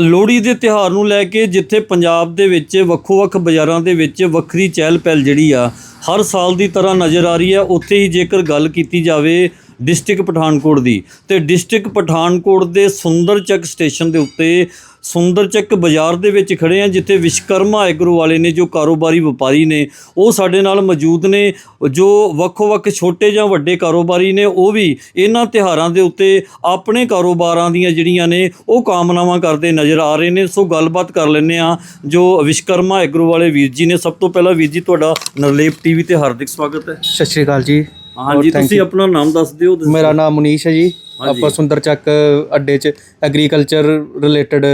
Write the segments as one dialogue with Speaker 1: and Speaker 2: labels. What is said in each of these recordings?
Speaker 1: ਲੋਹੜੀ ਦੇ ਤਿਉਹਾਰ ਨੂੰ ਲੈ ਕੇ ਜਿੱਥੇ ਪੰਜਾਬ ਦੇ ਵਿੱਚ ਵੱਖੋ-ਵੱਖ ਬਾਜ਼ਾਰਾਂ ਦੇ ਵਿੱਚ ਵੱਖਰੀ ਚਹਿਲ ਪਹਿਲ ਜਿਹੜੀ ਆ, ਹਰ ਸਾਲ ਦੀ ਤਰ੍ਹਾਂ ਨਜ਼ਰ ਆ ਰਹੀ ਹੈ ਉੱਥੇ ਹੀ ਜੇਕਰ ਗੱਲ ਕੀਤੀ ਜਾਵੇ ਡਿਸਟ੍ਰਿਕਟ ਪਠਾਨਕੋਟ ਦੀ। ਤੇ ਡਿਸਟ੍ਰਿਕਟ ਪਠਾਨਕੋਟ ਦੇ ਸੁੰਦਰਚੱਕ ਸਟੇਸ਼ਨ ਦੇ ਉੱਤੇ ਸੁੰਦਰਚੱਕ ਬਾਜ਼ਾਰ ਦੇ ਵਿੱਚ ਖੜੇ ਆ, ਜਿੱਥੇ ਵਿਸ਼ਕਰਮਾ ਐਗਰੋ ਵਾਲੇ ਨੇ ਜੋ ਕਾਰੋਬਾਰੀ ਵਪਾਰੀ ਨੇ, ਉਹ ਸਾਡੇ ਨਾਲ ਮੌਜੂਦ ਨੇ। ਜੋ ਵੱਖੋ-ਵੱਖ ਛੋਟੇ ਜਾਂ ਵੱਡੇ ਕਾਰੋਬਾਰੀ ਨੇ, ਉਹ ਵੀ ਇਹਨਾਂ ਤਿਹਾਰਾਂ ਦੇ ਉੱਤੇ ਆਪਣੇ ਕਾਰੋਬਾਰਾਂ ਦੀਆਂ ਜਿਹੜੀਆਂ ਨੇ, ਉਹ ਕਾਮਨਾਵਾਂ ਕਰਦੇ ਨਜ਼ਰ ਆ ਰਹੇ ਨੇ। ਸੋ ਗੱਲਬਾਤ ਕਰ ਲੈਂਦੇ ਆ ਜੋ ਵਿਸ਼ਕਰਮਾ ਐਗਰੋ ਵਾਲੇ ਵੀਰ ਜੀ ਨੇ। ਸਭ ਤੋਂ ਪਹਿਲਾਂ ਵੀਰ ਜੀ, ਤੁਹਾਡਾ ਨਰਲੇਪ ਟੀਵੀ ਤੇ ਹਾਰਦਿਕ ਸਵਾਗਤ ਹੈ।
Speaker 2: ਸਤਿ ਸ਼੍ਰੀ ਅਕਾਲ ਜੀ।
Speaker 1: ਹਾਂਜੀ
Speaker 2: thank
Speaker 1: ਤੁਸੀਂ ਆਪਣਾ ਨਾਮ ਦੱਸ ਦਿਓ।
Speaker 2: ਮੇਰਾ ਨਾਮ ਮਨੀਸ਼ ਹੈ ਜੀ। ਆਪਾਂ ਸੁੰਦਰ ਚੱਕ ਅੱਡੇ 'ਚ ਐਗਰੀਕਲਚਰ ਰਿਲੇਟਡ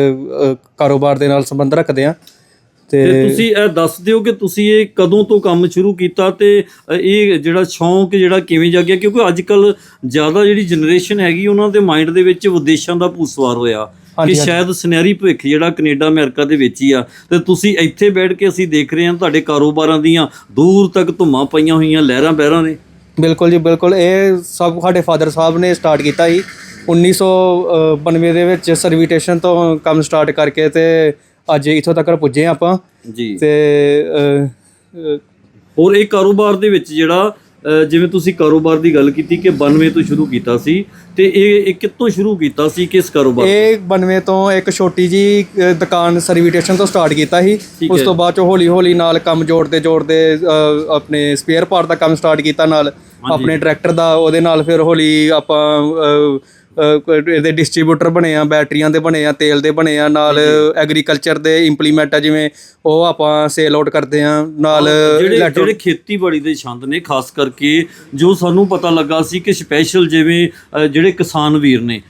Speaker 2: ਕਾਰੋਬਾਰ ਦੇ ਨਾਲ ਸੰਬੰਧ ਰੱਖਦੇ ਆ ਤੇ
Speaker 1: ਤੇ ਤੁਸੀਂ ਇਹ ਦੱਸ ਦਿਓ ਕਿ ਤੁਸੀਂ ਇਹ ਕਦੋਂ ਤੋਂ ਕੰਮ ਸ਼ੁਰੂ ਕੀਤਾ ਤੇ ਅ, ਇਹ ਜਿਹੜਾ ਸ਼ੌਂਕ ਜਿਹੜਾ ਕਿਵੇਂ ਜਾਗਿਆ? ਕਿਉਂਕਿ ਅੱਜ ਕੱਲ ਜ਼ਿਆਦਾ ਜਿਹੜੀ ਜਨਰੇਸ਼ਨ ਹੈਗੀ ਉਹਨਾਂ ਦੇ ਮਾਈਂਡ ਦੇ ਵਿੱਚ ਵਿਦੇਸ਼ਾਂ ਦਾ ਭੂਤ ਸਵਾਰ ਹੋਇਆ ਕਿ
Speaker 2: ਹਾਂਜੀ, ਹਾਂਜੀ।
Speaker 1: ਸ਼ਾਇਦ ਸੁਨਹਿਰੀ ਭਵਿੱਖ ਜਿਹੜਾ ਕੈਨੇਡਾ ਅਮਰੀਕਾ ਦੇ ਵਿੱਚ ਹੀ ਆ। ਤੇ ਤੁਸੀਂ ਇੱਥੇ ਬੈਠ ਕੇ ਅਸੀਂ ਦੇਖ ਰਹੇ ਹਾਂ ਤੁਹਾਡੇ ਕਾਰੋਬਾਰਾਂ ਦੀਆਂ ਦੂਰ ਤੱਕ ਧੁੰਮਾਂ ਪਈਆਂ ਹੋਈਆਂ ਲਹਿਰਾਂ ਬਹਿਰਾਂ ਨੇ।
Speaker 2: ਬਿਲਕੁਲ ਜੀ ਬਿਲਕੁਲ। ਇਹ ਸਭ ਸਾਡੇ ਫਾਦਰ ਸਾਹਿਬ ਨੇ ਸਟਾਰਟ ਕੀਤਾ ਸੀ 1992 ਦੇ ਵਿੱਚ ਸਰਵੀਟੇਸ਼ਨ ਤੋਂ ਕੰਮ ਸਟਾਰਟ ਕਰਕੇ ਤੇ ਅੱਜ ਇੱਥੋਂ ਤੱਕ ਪੁੱਜੇ ਆਪਾਂ।
Speaker 1: ਜੀ।
Speaker 2: ਤੇ
Speaker 1: ਹੋਰ ਇਹ ਕਾਰੋਬਾਰ ਦੇ ਵਿੱਚ ਜਿਹੜਾ ਜਿਵੇਂ ਤੁਸੀਂ ਕਾਰੋਬਾਰ ਦੀ ਗੱਲ ਕੀਤੀ ਕਿ 92 ਤੋਂ ਸ਼ੁਰੂ ਕੀਤਾ ਸੀ ਤੇ ਇਹ ਇਹ ਕਿੱਥੋਂ ਸ਼ੁਰੂ ਕੀਤਾ ਸੀ ਕਿਸ ਕਾਰੋਬਾਰ
Speaker 2: ਇਹ 92 ਤੋਂ ਇੱਕ ਛੋਟੀ ਜੀ ਦੁਕਾਨ ਸਰਵੀਟੇਸ਼ਨ ਤੋਂ ਸਟਾਰਟ ਕੀਤਾ ਸੀ। ਉਸ। ਤੋਂ ਬਾਅਦ ਚ ਹੌਲੀ ਹੌਲੀ ਨਾਲ ਕੰਮ ਜੋੜਦੇ ਜੋੜਦੇ ਆਪਣੇ ਸਪੇਅਰ ਪਾਰਟ ਦਾ ਕੰਮ ਸਟਾਰਟ ਕੀਤਾ ਨਾਲ। ਆਪਣੇ ਟਰੈਕਟਰ ਦਾ ਉਹਦੇ ਨਾਲ ਫਿਰ ਹੌਲੀ ਆਪਾਂ ਇਹਦੇ ਡਿਸਟ੍ਰੀਬਿਊਟਰ ਬਣੇ ਆ ਬੈਟਰੀਆਂ ਦੇ ਬਣੇ ਆ ਤੇਲ ਦੇ ਬਣੇ ਆ ਨਾਲ ਐਗਰੀਕਲਚਰ ਦੇ ਇੰਪਲੀਮੈਂਟ ਆ ਜਿਵੇਂ ਉਹ ਆਪਾਂ ਸੇਲ ਆਊਟ ਕਰਦੇ ਆ ਨਾਲ
Speaker 1: ਜਿਹੜੇ ਖੇਤੀਬਾੜੀ ਦੇ ਛੰਦ ਨੇ ਖਾਸ ਕਰਕੇ ਜੋ ਸਾਨੂੰ ਪਤਾ ਲੱਗਾ ਸੀ ਕਿ ਸਪੈਸ਼ਲ ਜਿਵੇਂ ਜਿਹੜੇ ਕਿਸਾਨ ਵੀਰ ਨੇ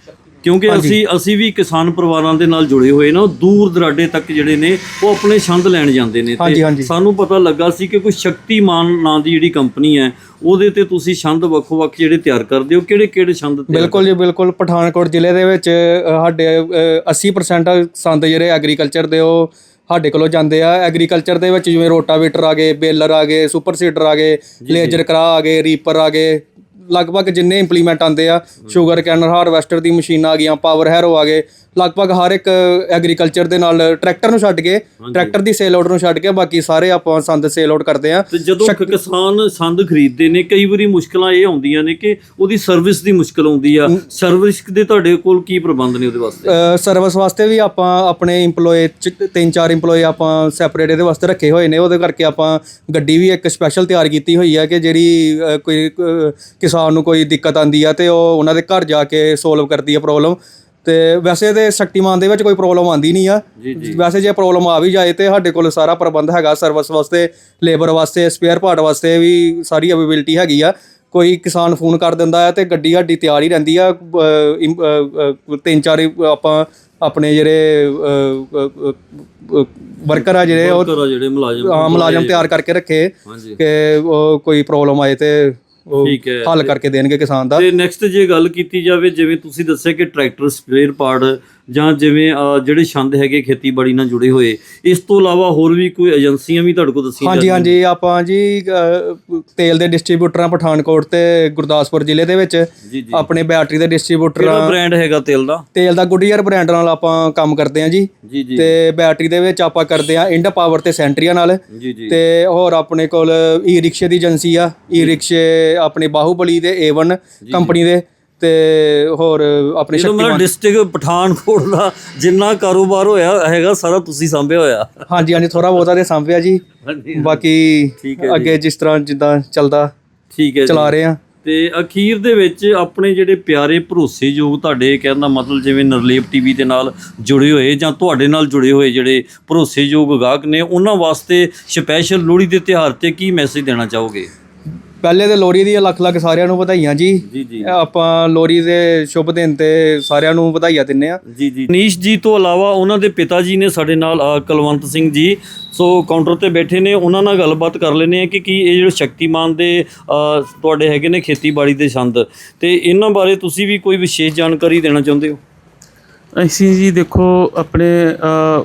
Speaker 1: ਕਿਉਂਕਿ ਅਸੀਂ ਅਸੀਂ ਵੀ ਕਿਸਾਨ ਪਰਿਵਾਰਾਂ ਦੇ ਨਾਲ ਜੁੜੇ ਹੋਏ ਨਾ ਦੂਰ ਦਰਾਡੇ ਤੱਕ ਜਿਹੜੇ ਨੇ ਉਹ ਆਪਣੇ ਛੰਦ ਲੈਣ ਜਾਂਦੇ ਨੇ।
Speaker 2: ਹਾਂਜੀ।
Speaker 1: ਸਾਨੂੰ ਪਤਾ ਲੱਗਾ ਸੀ ਕਿ ਕੋਈ ਸ਼ਕਤੀਮਾਨ ਨਾਂ ਦੀ ਜਿਹੜੀ ਕੰਪਨੀ ਹੈ ਉਹਦੇ ਤੇ ਤੁਸੀਂ ਛੰਦ ਵੱਖੋ-ਵੱਖ ਜਿਹੜੇ ਤਿਆਰ ਕਰਦੇ ਹੋ ਕਿਹੜੇ ਕਿਹੜੇ ਛੰਦ ਤਿਆਰ
Speaker 2: ਬਿਲਕੁਲ ਜੀ ਬਿਲਕੁਲ। ਪਠਾਨਕੋਟ ਜ਼ਿਲ੍ਹੇ ਦੇ ਵਿੱਚ ਸਾਡੇ ਅ, 80% ਸੰਦ ਜਿਹੜੇ ਐਗਰੀਕਲਚਰ ਦੇ ਉਹ ਸਾਡੇ ਕੋਲੋਂ ਜਾਂਦੇ ਆ। ਐਗਰੀਕਲਚਰ ਦੇ ਵਿੱਚ ਜਿਵੇਂ ਰੋਟਾਵੇਟਰ ਆ ਗਏ ਬੇਲਰ ਆ ਗਏ ਸੁਪਰ ਸੀਡਰ ਆ ਗਏ ਲੇਜ਼ਰ ਕਰਾ ਆ ਗਏ ਰੀਪਰ ਆ ਗਏ। ਲਗਭਗ ਜਿੰਨੇ ਇੰਪਲੀਮੈਂਟ ਆਉਂਦੇ ਆ ਸ਼ੂਗਰ ਕੈਨਰ ਹਾਰਵੈਸਟਰ ਦੀ ਮਸ਼ੀਨ ਆ ਗਈਆਂ ਪਾਵਰ ਹੈਰੋ ਆ ਗਏ ਲਗਭਗ ਹਰ ਇੱਕ ਐਗਰੀਕਲਚਰ ਦੇ ਨਾਲ ਟਰੈਕਟਰ ਨੂੰ ਛੱਡ ਕੇ ਟਰੈਕਟਰ ਦੀ ਸੇਲ ਆਊਟ ਨੂੰ ਛੱਡ ਕੇ ਬਾਕੀ ਸਾਰੇ ਆਪਾਂ ਸੰਦ ਸੇਲ ਆਊਟ ਕਰਦੇ ਆ।
Speaker 1: ਤੇ ਜਦੋਂ ਕਿਸਾਨ ਸੰਦ ਖਰੀਦਦੇ ਨੇ ਕਈ ਵਾਰੀ ਮੁਸ਼ਕਲਾਂ ਇਹ ਆਉਂਦੀਆਂ ਨੇ ਕਿ ਉਹਦੀ ਸਰਵਿਸ ਦੀ ਮੁਸ਼ਕਲ ਆਉਂਦੀ ਆ। ਸਰਵਿਸ ਦੇ ਤੁਹਾਡੇ ਕੋਲ ਕੀ ਪ੍ਰਬੰਧ ਨੇ ਉਹਦੇ ਵਾਸਤੇ?
Speaker 2: ਸਰਵਿਸ ਵਾਸਤੇ ਵੀ ਆਪਾਂ ਆਪਣੇ EMPLOYE ਤਿੰਨ ਚਾਰ EMPLOYE ਆਪਾਂ ਸੈਪਰੇਟ ਇਹਦੇ ਵਾਸਤੇ ਰੱਖੇ ਹੋਏ ਨੇ। ਉਹਦੇ ਕਰਕੇ ਆਪਾਂ ਗੱਡੀ ਵੀ ਇੱਕ ਸਪੈਸ਼ਲ ਤਿਆਰ ਕੀਤੀ ਹੋਈ ਹੈ ਕਿ ਜਿਹੜੀ ਕੋਈ ਅ, ਕਿਸਾਨ ਨੂੰ ਕੋਈ ਦਿੱਕਤ ਆਂਦੀ ਆ ਤੇ ਉਹ ਉਹਨਾਂ ਦੇ ਘਰ ਜਾ ਕੇ ਸੋਲਵ ਕਰਦੀ ਹੈ ਪ੍ਰੋਬਲਮ ਤੇ ਵੈਸੇ ਤੇ ਸ਼ਕਤੀਮਾਨ ਦੇ ਵਿੱਚ ਕੋਈ ਪ੍ਰੋਬਲਮ ਆਂਦੀ ਨਹੀਂ ਆ। ਵੈਸੇ ਜੇ ਪ੍ਰੋਬਲਮ ਆ ਵੀ ਜਾਏ ਤੇ ਸਾਡੇ ਕੋਲ ਸਾਰਾ ਪ੍ਰਬੰਧ ਹੈਗਾ ਸਰਵਿਸ ਵਾਸਤੇ ਲੇਬਰ ਵਾਸਤੇ ਸਪੇਅਰ ਪਾਰਟ ਵਾਸਤੇ ਵੀ ਸਾਰੀ ਅਵੇਲੇਬਿਲਟੀ ਹੈਗੀ ਆ। ਕੋਈ ਕਿਸਾਨ ਫੋਨ ਕਰ ਦਿੰਦਾ ਹੈ ਤੇ ਗੱਡੀ ਸਾਡੀ ਤਿਆਰ ਹੀ ਰਹਿੰਦੀ ਆ। ਤਿੰਨ ਚਾਰ ਆਪਾਂ ਆਪਣੇ ਜਿਹੜੇ ਵਰਕਰ ਆ ਜਿਹੜੇ ਉਹ
Speaker 1: ਜਿਹੜੇ ਮੁਲਾਜ਼ਮ
Speaker 2: ਮੁਲਾਜ਼ਮ ਤਿਆਰ ਕਰਕੇ ਰੱਖੇ ਕਿ ਉਹ ਕੋਈ ਪ੍ਰੋਬਲਮ ਆਏ ਤੇ
Speaker 1: ਠੀਕ ਹੈ
Speaker 2: ਹੱਲ ਕਰਕੇ ਦੇਣਗੇ ਕਿਸਾਨ ਦਾ।
Speaker 1: ਤੇ ਨੈਕਸਟ ਜੇ ਗੱਲ ਕੀਤੀ ਜਾਵੇ ਜਿਵੇਂ ਤੁਸੀਂ ਦੱਸਿਆ ਕਿ ਟਰੈਕਟਰ ਸਪੇਅਰ ਪਾਰਟ ਜਾਂ ਜਿਵੇਂ ਅਹ, ਜਿਹੜੇ ਛੰਦ ਹੈਗੇ ਖੇਤੀਬਾੜੀ ਨਾਲ ਜੁੜੇ ਹੋਏ ਇਸ ਤੋਂ ਇਲਾਵਾ ਹੋਰ ਵੀ ਕੋਈ ਏਜੰਸੀਆਂ ਵੀ ਤੁਹਾਡੇ ਕੋਲ ਦੱਸੀਆਂ
Speaker 2: ਹਾਂਜੀ ਹਾਂਜੀ ਆਪਾਂ ਜੀ ਅ, ਤੇਲ ਦੇ ਡਿਸਟ੍ਰੀਬਿਊਟਰ ਪਠਾਨਕੋਟ ਤੇ ਗੁਰਦਾਸਪੁਰ ਜ਼ਿਲ੍ਹੇ ਦੇ ਵਿੱਚ
Speaker 1: ਜੀ ਜੀ।
Speaker 2: ਆਪਣੇ ਬੈਟਰੀ ਦੇ ਡਿਸਟ੍ਰੀਬਿਊਟਰ
Speaker 1: ਕਿਹੜਾ ਬ੍ਰਾਂਡ ਹੈਗਾ ਤੇਲ ਦਾ?
Speaker 2: ਤੇਲ ਦਾ ਗੁੱਡੀਅਰ ਬ੍ਰਾਂਡ ਨਾਲ ਆਪਾਂ ਕੰਮ ਕਰਦੇ ਆ ਜੀ।
Speaker 1: ਜੀ ਜੀ।
Speaker 2: ਤੇ ਬੈਟਰੀ ਦੇ ਵਿੱਚ ਆਪਾਂ ਕਰਦੇ ਆ ਇੰਡ ਪਾਵਰ ਤੇ ਸੈਂਟਰੀਆ ਨਾਲ।
Speaker 1: ਜੀ ਜੀ।
Speaker 2: ਤੇ ਹੋਰ ਆਪਣੇ ਕੋਲ ਈ ਰਿਕਸ਼ੇ ਦੀ ਏਜੰਸੀ ਆ। ਈ ਰਿਕਸ਼ੇ ਆਪਣੇ ਬਾਹੂਬਲੀ ਦੇ A1 ਕੰਪਨੀ ਦੇ। ਤੇ ਹੋਰ ਆਪਣੇ
Speaker 1: ਜਦੋਂ ਮੇਰਾ ਡਿਸਟ੍ਰਿਕਟ ਪਠਾਨਕੋਟ ਦਾ ਜਿੰਨਾ ਕਾਰੋਬਾਰ ਹੋਇਆ ਹੈਗਾ ਸਾਰਾ ਤੁਸੀਂ ਸੰਭਿਆ ਹੋਇਆ।
Speaker 2: ਹਾਂਜੀ ਹਾਂਜੀ ਥੋੜਾ ਬਹੁਤਾ ਤੇ ਸੰਭਿਆ ਜੀ। ਬਾਕੀ ਅੱਗੇ ਜਿਸ ਤਰ੍ਹਾਂ ਜਿੱਦਾਂ ਚੱਲਦਾ
Speaker 1: ਠੀਕ ਹੈ
Speaker 2: ਚਲਾ ਰਹੇ ਆ
Speaker 1: ਤੇ ਅਖੀਰ ਦੇ ਵਿੱਚ ਆਪਣੇ ਜਿਹੜੇ ਪਿਆਰੇ ਭਰੋਸੇਯੋਗ ਤੁਹਾਡੇ ਕਹਿਣ ਦਾ ਮਤਲਬ ਜਿਵੇਂ ਨਰਲੇਪ ਟੀਵੀ ਦੇ ਨਾਲ ਜੁੜੇ ਹੋਏ ਜਾਂ ਤੁਹਾਡੇ ਨਾਲ ਜੁੜੇ ਹੋਏ ਜਿਹੜੇ ਭਰੋਸੇਯੋਗ ਗਾਹਕ ਨੇ ਉਹਨਾਂ ਵਾਸਤੇ ਸਪੈਸ਼ਲ ਲੋਹੜੀ ਦੇ ਤਿਉਹਾਰ ਤੇ ਕੀ ਮੈਸੇਜ ਦੇਣਾ ਚਾਹੋਗੇ?
Speaker 2: ਪਹਿਲੇ ਤੇ ਲੋਰੀ ਦੀ ਲੱਖ ਲੱਖ ਸਾਰਿਆਂ ਨੂੰ ਵਧਾਈਆਂ ਜੀ।
Speaker 1: ਜੀ ਜੀ।
Speaker 2: ਆਪਾਂ ਲੋਰੀ ਦੇ ਸ਼ੁਭ ਦਿਨ ਤੇ ਸਾਰਿਆਂ ਨੂੰ ਵਧਾਈਆਂ ਦਿੰਨੇ ਆ
Speaker 1: ਜੀ ਜੀ। ਨੀਸ਼ ਜੀ ਤੋਂ ਇਲਾਵਾ ਉਹਨਾਂ ਦੇ ਪਿਤਾ ਜੀ ਨੇ ਸਾਡੇ ਨਾਲ ਅ, ਕੁਲਵੰਤ ਸਿੰਘ ਜੀ ਸੋ ਕਾਊਂਟਰ ਤੇ ਬੈਠੇ ਨੇ ਉਹਨਾਂ ਨਾਲ ਗੱਲਬਾਤ ਕਰ ਲੈਨੇ ਆ ਕਿ ਕੀ ਇਹ ਜਿਹੜੇ ਸ਼ਕਤੀਮਾਨ ਦੇ ਅ, ਤੁਹਾਡੇ ਹੈਗੇ ਨੇ ਖੇਤੀਬਾੜੀ ਦੇ ਸੰਦ ਤੇ ਇਹਨਾਂ ਬਾਰੇ ਤੁਸੀਂ ਵੀ ਕੋਈ ਵਿਸ਼ੇਸ਼ ਜਾਣਕਾਰੀ ਦੇਣਾ ਚਾਹੁੰਦੇ ਹੋ?
Speaker 3: ਅਸੀਂ ਜੀ ਦੇਖੋ ਆਪਣੇ ਅ,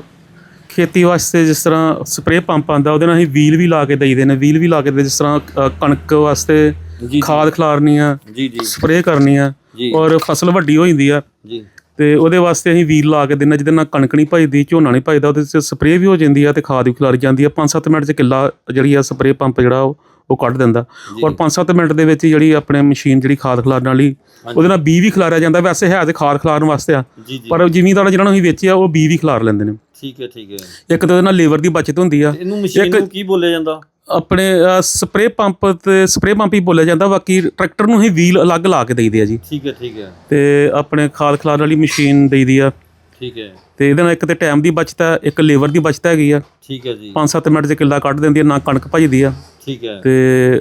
Speaker 3: ਖੇਤੀ ਵਾਸਤੇ ਜਿਸ ਤਰ੍ਹਾਂ ਸਪਰੇਅ ਪੰਪ ਆਂਦਾ ਉਹਦੇ ਨਾਲ ਅਸੀਂ ਵੀਲ ਵੀ ਲਾ ਕੇ ਦਈਦੇ ਨੇ ਵੀਲ ਵੀ ਲਾ ਕੇ ਦੇ ਜਿਸ ਤਰ੍ਹਾਂ ਅ, ਕਣਕ ਵਾਸਤੇ
Speaker 1: ਜੀ
Speaker 3: ਖਾਦ ਖਿਲਾਰਨੀ ਆ
Speaker 1: ਜੀ ਜੀ।
Speaker 3: ਸਪਰੇਅ ਕਰਨੀ ਆ
Speaker 1: ਜੀ।
Speaker 3: ਔਰ ਫਸਲ ਵੱਡੀ ਹੋ ਜਾਂਦੀ ਆ।
Speaker 1: ਜੀ।
Speaker 3: ਤੇ ਉਹਦੇ ਵਾਸਤੇ ਅਸੀਂ ਵੀਲ ਲਾ ਕੇ ਦਿੰਦੇ ਜਿਹਦੇ ਨਾਲ ਕਣਕ ਨਹੀਂ ਭਜਦੀ ਝੋਨਾ ਨਹੀਂ ਭਜਦਾ ਉਹਦੇ 'ਚ ਸਪਰੇਅ ਵੀ ਹੋ ਜਾਂਦੀ ਆ ਤੇ ਖਾਦ ਵੀ ਖਿਲਾਰੀ ਜਾਂਦੀ ਆ। 5-7 ਮਿੰਟ 'ਚ ਕਿੱਲਾ ਜਿਹੜੀ ਆ ਸਪਰੇਅ ਪੰਪ ਜਿਹੜਾ ਉਹ ਉਹ ਕੱਢ ਦਿੰਦਾ। ਔਰ 5-7 ਮਿੰਟ ਦੇ ਵਿੱਚ ਜਿਹੜੀ ਆਪਣੇ ਮਸ਼ੀਨ ਜਿਹੜੀ ਖਾਦ ਖਿਲਾਰਨ ਵਾਲੀ ਉਹਦੇ ਨਾਲ ਬੀ ਵੀ ਖਿਲਾਰਿਆ ਜਾਂਦਾ। ਵੈਸੇ ਹੈ ਤੇ ਖਾਦ ਖਿਲਾਰਨ ਵਾਸਤੇ ਆ ਪਰ ਜ਼ਿਮੀਂਦਾਰ ਜਿਹਨਾਂ ਨੂੰ ਅਸੀਂ ਵੇਚਿਆ ਉਹ ਬੀ ਵੀ ਖਿਲਾਰ ਲੈਂਦੇ ਨੇ।
Speaker 1: ਠੀਕ ਹੈ ਠੀਕ ਹੈ।
Speaker 3: ਇੱਕ ਤਾਂ ਉਹਦੇ ਨਾਲ ਲੇਬਰ ਦੀ ਬਚਤ ਹੁੰਦੀ ਆ।
Speaker 1: ਇਹਨੂੰ ਮਸ਼ੀਨ ਨੂੰ ਕੀ ਬੋਲਿਆ ਜਾਂਦਾ?
Speaker 3: ਆਪਣੇ ਸਪਰੇਅ ਪੰਪ ਤੇ ਸਪਰੇਅ ਪੰਪ ਹੀ ਬੋਲਿਆ ਜਾਂਦਾ। ਬਾਕੀ ਟਰੈਕਟਰ ਨੂੰ ਹੀ ਵੀਲ ਅਲੱਗ ਲਾ ਕੇ ਦੇਈਦੇ ਆ ਜੀ।
Speaker 1: ਠੀਕ ਹੈ ਠੀਕ ਹੈ।
Speaker 3: ਤੇ ਆਪਣੇ ਖਾਦ ਖਿਲਾਰਨ ਵਾਲੀ ਮਸ਼ੀਨ ਦੇਈਦੀ ਆ।
Speaker 1: ਠੀਕ ਹੈ।
Speaker 3: ਤੇ ਇਹਦੇ ਨਾਲ ਇੱਕ ਤੇ ਟਾਈਮ ਦੀ ਬਚਤ ਹੈ ਇੱਕ ਲੇਬਰ ਦੀ ਬਚਤ ਹੈਗੀ ਆ।
Speaker 1: ਠੀਕ ਹੈ ਜੀ।
Speaker 3: 5-7 ਮਿੰਟ 'ਚ ਕਿੱਲਾ ਕੱਢ ਦਿੰਦੀ ਆ ਨਾ ਕਣਕ ਭਜਦੀ ਆ।
Speaker 1: ਠੀਕ ਹੈ।
Speaker 3: ਤੇ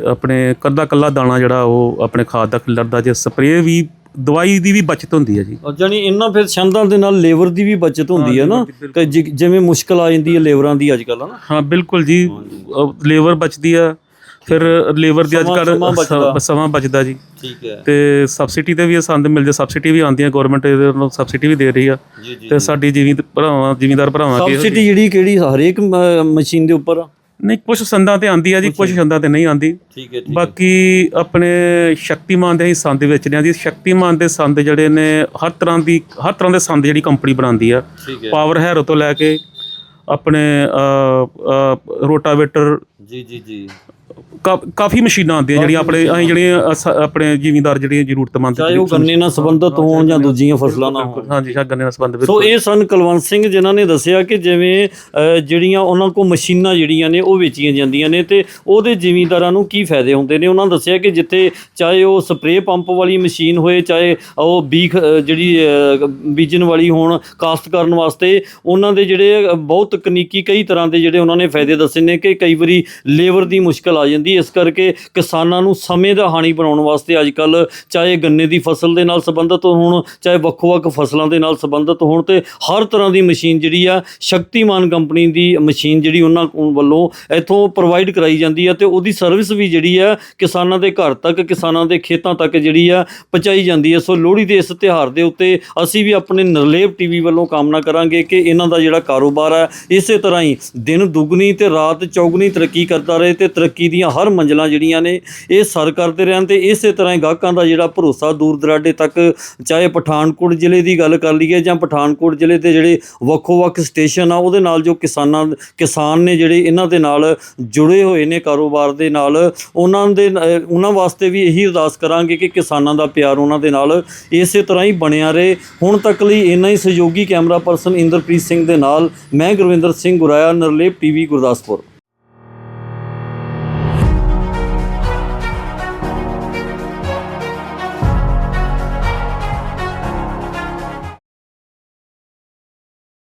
Speaker 3: ਆਪਣੇ ਕੱਲਾ ਕੱਲਾ ਦਾਣਾ ਜਿਹੜਾ ਉਹ ਆਪਣੇ ਖਾਦ ਦਾ ਖਿਲਰਦਾ ਜੇ ਸਪਰੇਅ ਵੀ ਦਵਾਈ ਦੀ ਵੀ ਬਚਤ ਹੁੰਦੀ ਹੈ ਜੀ।
Speaker 1: ਜਾਨੀ ਇਹਨਾਂ ਫਿਰ ਛੰਦਾਂ ਦੇ ਨਾਲ ਲੇਬਰ ਦੀ ਵੀ ਬਚਤ ਹੁੰਦੀ ਹੈ ਨਾ। ਕਿ ਜਿ- ਜਿਵੇਂ ਮੁਸ਼ਕਲ ਆ ਜਾਂਦੀ ਹੈ ਲੇਬਰਾਂ ਦੀ ਅੱਜ ਕੱਲ੍ਹ
Speaker 3: ਹਾਂ ਬਿਲਕੁਲ ਜੀ। ਲੇਬਰ ਬਚਦੀ ਆ। ਫਿਰ ਲੇਬਰ ਦੀ ਅੱਜ
Speaker 1: ਸਮਾਂ- ਸਮਾਂ ਬਚਦਾ।
Speaker 3: ਕੱਲ੍ਹ ਸਮਾਂ ਬਚਦਾ ਜੀ।
Speaker 1: ਠੀਕ ਹੈ।
Speaker 3: ਤੇ ਸਬਸਿਡੀ ਤੇ ਵੀ ਇਹ ਸੰਦ ਮਿਲਦੇ ਸਬਸਿਡੀ ਵੀ ਆਉਂਦੀ ਹੈ ਗਵਰਨਮੈਂਟ ਇਹਦੇ ਨੂੰ ਸਬਸਿਡੀ ਵੀ ਦੇ ਰਹੀ ਆ।
Speaker 1: ਜੀ ਜੀ
Speaker 3: ਤੇ ਸਾਡੀ ਜਿਮੀ ਭਰਾਵਾਂ ਜ਼ਿਮੀਂਦਾਰ ਭਰਾਵਾਂ ਕੀ
Speaker 1: ਸਬਸਿਡੀ ਜਿਹੜੀ ਕਿਹੜੀ ਹਰੇਕ ਮ- ਮਸ਼ੀਨ ਦੇ ਉੱਪਰ?
Speaker 3: ਨਹੀਂ ਕੁਝ ਸੰਦਾਂ ਤੇ ਆਉਂਦੀ ਆ ਜੀ ਕੁਝ ਸੰਦਾਂ ਤੇ ਨਹੀਂ ਆਉਂਦੀ।
Speaker 1: ਠੀਕ ਹੈ ਠੀਕ ਹੈ।
Speaker 3: ਬਾਕੀ ਆਪਣੇ ਸ਼ਕਤੀਮਾਨ ਦੇ ਹੀ ਸੰਦ ਵੇਚਦੇ ਆ ਜੀ। ਸ਼ਕਤੀਮਾਨ ਦੇ ਸੰਦ ਜਿਹੜੇ ਨੇ ਹਰ ਤਰ੍ਹਾਂ ਦੀ ਹਰ ਤਰ੍ਹਾਂ ਦੇ ਸੰਦ ਜਿਹੜੀ ਕੰਪਨੀ ਬਣਾਉਂਦੀ ਆ।
Speaker 1: ਠੀਕ ਹੈ।
Speaker 3: ਪਾਵਰ ਹੈਰੋ ਤੋਂ ਲੈ ਕੇ ਆਪਣੇ ਰੋਟਾਵੇਟਰ
Speaker 1: ਜੀ ਜੀ ਜੀ।
Speaker 3: ਕਾਫੀ ਮਸ਼ੀਨਾਂ ਆਉਂਦੀਆਂ ਜਿਹੜੀਆਂ ਆਪਣੇ ਅਸੀਂ ਜਿਹੜੀਆਂ ਅਸ- ਆਪਣੇ ਜ਼ਿਮੀਂਦਾਰ ਜਿਹੜੀਆਂ ਜ਼ਰੂਰਤਮੰਦ
Speaker 1: ਚਾਹੇ ਉਹ ਗੰਨੇ ਨਾਲ ਸੰਬੰਧਿਤ ਹੋਣ ਜਾਂ ਦੂਜੀਆਂ ਫਸਲਾਂ ਨਾਲ ਹੋਣ
Speaker 3: ਹਾਂਜੀ ਸ਼ਾ ਗੰਨੇ ਨਾਲ ਸੰਬੰਧ ਵਿੱਚ
Speaker 1: ਸੋ ਇਹ ਸਨ ਕੁਲਵੰਤ ਸਿੰਘ ਜਿਨ੍ਹਾਂ ਨੇ ਦੱਸਿਆ ਕਿ ਜਿਵੇਂ ਜਿਹੜੀਆਂ ਉਹਨਾਂ ਕੋਲ ਮਸ਼ੀਨਾਂ ਜਿਹੜੀਆਂ ਨੇ ਉਹ ਵੇਚੀਆਂ ਜਾਂਦੀਆਂ ਨੇ ਤੇ ਉਹਦੇ ਜ਼ਿਮੀਂਦਾਰਾਂ ਨੂੰ ਕੀ ਫਾਇਦੇ ਹੁੰਦੇ ਨੇ? ਉਹਨਾਂ ਦੱਸਿਆ ਕਿ ਜਿੱਥੇ ਚਾਹੇ ਉਹ ਸਪਰੇਅ ਪੰਪ ਵਾਲੀ ਮਸ਼ੀਨ ਹੋਏ ਚਾਹੇ ਉਹ ਬੀਖ ਅ, ਜਿਹੜੀ ਬੀਜਣ ਵਾਲੀ ਹੋਣ ਕਾਸਤ ਕਰਨ ਵਾਸਤੇ ਉਹਨਾਂ ਦੇ ਜਿਹੜੇ ਬਹੁਤ ਤਕਨੀਕੀ ਕਈ ਤਰ੍ਹਾਂ ਦੇ ਜਿਹੜੇ ਉਹਨਾਂ ਨੇ ਫਾਇਦੇ ਦੱਸੇ ਨੇ ਕਿ ਕਈ ਵਾਰੀ ਲੇਬਰ ਦੀ ਮੁਸ਼ਕਲ ਆ ਜਾਂਦੀ ਇਸ ਕਰਕੇ ਕਿਸਾਨਾਂ ਨੂੰ ਸਮੇਂ ਦਾ ਹਾਨੀ ਬਣਾਉਣ ਵਾਸਤੇ ਅੱਜ ਕੱਲ ਚਾਹੇ ਗੰਨੇ ਦੀ ਫਸਲ ਦੇ ਨਾਲ ਸੰਬੰਧਿਤ ਹੋਣ, ਚਾਹੇ ਵੱਖੋ-ਵੱਖ ਫਸਲਾਂ ਦੇ ਨਾਲ ਸੰਬੰਧਿਤ ਹੋਣ ਤੇ ਹਰ ਤਰ੍ਹਾਂ ਦੀ ਮਸ਼ੀਨ ਜਿਹੜੀ ਆ, ਸ਼ਕਤੀਮਾਨ ਕੰਪਨੀ ਦੀ ਮਸ਼ੀਨ ਜਿਹੜੀ ਉਹਨਾਂ ਵੱਲੋਂ ਇੱਥੋਂ ਪ੍ਰੋਵਾਈਡ ਕਰਾਈ ਜਾਂਦੀ ਆ ਤੇ ਉਹਦੀ ਸਰਵਿਸ ਵੀ ਜਿਹੜੀ ਆ, ਕਿਸਾਨਾਂ ਦੇ ਘਰ ਤੱਕ, ਕਿਸਾਨਾਂ ਦੇ ਖੇਤਾਂ ਤੱਕ ਜਿਹੜੀ ਆ, ਪਹੁੰਚਾਈ ਜਾਂਦੀ ਹੈ ਸੋ ਲੋਹੜੀ ਦੇ ਇਸ ਤਿਉਹਾਰ ਦੇ ਉੱਤੇ ਅਸੀਂ ਵੀ ਆਪਣੇ ਨਰਲੇਵ ਟੀਵੀ ਵੱਲੋਂ ਕਾਮਨਾ ਕਰਾਂਗੇ ਕਿ ਇਹਨਾਂ ਦਾ ਜਿਹੜਾ ਕਾਰੋਬਾਰ ਹੈ ਇਸੇ ਤਰ੍ਹਾਂ ਹੀ ਦਿਨ ਦੁੱਗਣੀ ਤੇ ਰਾਤ ਚੌਗਣੀ ਤਰੱਕੀ ਕਰਦਾ ਰਹੇ ਤੇ ਤਰੱਕੀ ਦੀਆਂ ਹਰ ਮੰਜ਼ਲਾਂ ਜਿਹੜੀਆਂ ਨੇ, ਇਹ ਸਰ ਕਰਦੇ ਰਹਿਣ ਤੇ ਇਸੇ ਤਰ੍ਹਾਂ ਹੀ ਗਾਹਕਾਂ ਦਾ ਜਿਹੜਾ ਭਰੋਸਾ ਦੂਰ ਦਰਾਡੇ ਤੱਕ, ਚਾਹੇ ਪਠਾਨਕੋਟ ਜ਼ਿਲ੍ਹੇ ਦੀ ਗੱਲ ਕਰ ਲਈਏ ਜਾਂ ਪਠਾਨਕੋਟ ਜ਼ਿਲ੍ਹੇ ਦੇ ਜਿਹੜੇ ਵੱਖੋ-ਵੱਖ ਸਟੇਸ਼ਨ ਆ, ਉਹਦੇ ਨਾਲ ਜੋ ਕਿਸਾਨਾਂ, ਕਿਸਾਨ ਨੇ ਜਿਹੜੇ ਇਹਨਾਂ ਦੇ ਨਾਲ ਜੁੜੇ ਹੋਏ ਨੇ ਕਾਰੋਬਾਰ ਦੇ ਨਾਲ, ਉਹਨਾਂ ਦੇ, ਉਹਨਾਂ ਵਾਸਤੇ ਵੀ ਇਹੀ ਅਰਦਾਸ ਕਰਾਂਗੇ ਕਿ ਕਿਸਾਨਾਂ ਦਾ ਪਿਆਰ ਉਹਨਾਂ ਦੇ ਨਾਲ ਇਸੇ ਤਰ੍ਹਾਂ ਹੀ ਬਣਿਆ ਰਹੇ। ਹੁਣ ਤੱਕ ਲਈ ਇੰਨਾ ਹੀ ਸਹਿਯੋਗੀ ਕੈਮਰਾ ਪਰਸਨ ਇੰਦਰਪ੍ਰੀਤ ਸਿੰਘ ਦੇ ਨਾਲ, ਮੈਂ ਗੁਰਵਿੰਦਰ ਸਿੰਘ ਗੁਰਾਇਆ, ਨਰਲੇਪ ਟੀਵੀ, ਗੁਰਦਾਸਪੁਰ।